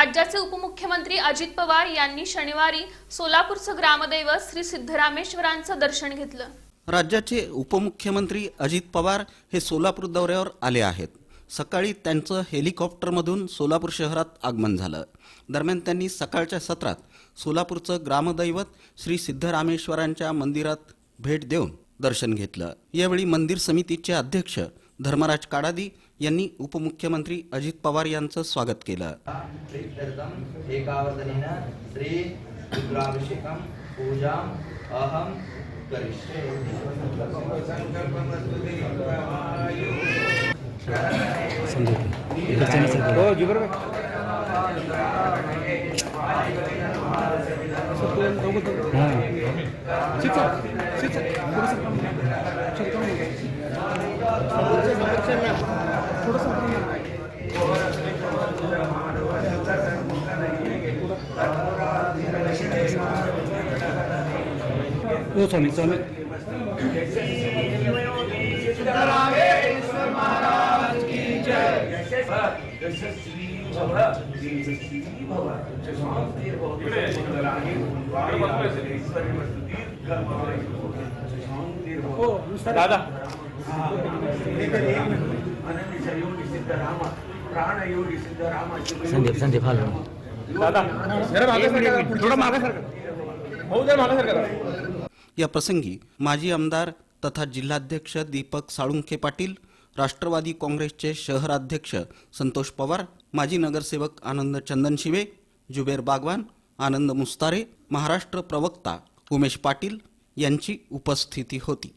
राज्याचे उपमुख्यमंत्री अजित पवार यांनी शनिवारी सोलापूरचं ग्रामदैवत श्री सिद्धरामेश्वरांचं दर्शन घेतलं. राज्याचे उपमुख्यमंत्री अजित पवार हे सोलापूर दौऱ्यावर आले आहेत. सकाळी त्यांचं हेलिकॉप्टरमधून सोलापूर शहरात आगमन झालं. दरम्यान त्यांनी सकाळच्या सत्रात सोलापूरचं ग्रामदैवत श्री सिद्धरामेश्वरांच्या मंदिरात भेट देऊन दर्शन घेतलं. यावेळी मंदिर समितीचे अध्यक्ष धर्मराज काडादी यांनी उपमुख्यमंत्री अजित पवार यांचं स्वागत केलं. प्रीत्यर्थम् एकावर्तनेन श्री रुद्राभिषेकं संदीप संदीप हाल. दादा जरा मागे सरका थोडं मागे सरका. भाऊ जरा मागे सरका या प्रसंगी माजी आमदार तथा जिल्हाध्यक्ष दीपक साळुंखे पाटील राष्ट्रवादी काँग्रेसचे शहराध्यक्ष संतोष पवार माजी नगरसेवक आनंद चंदनशिवे जुबेर बागवान आनंद मुस्तारे महाराष्ट्र प्रवक्ता उमेश पाटील यांची उपस्थिती होती.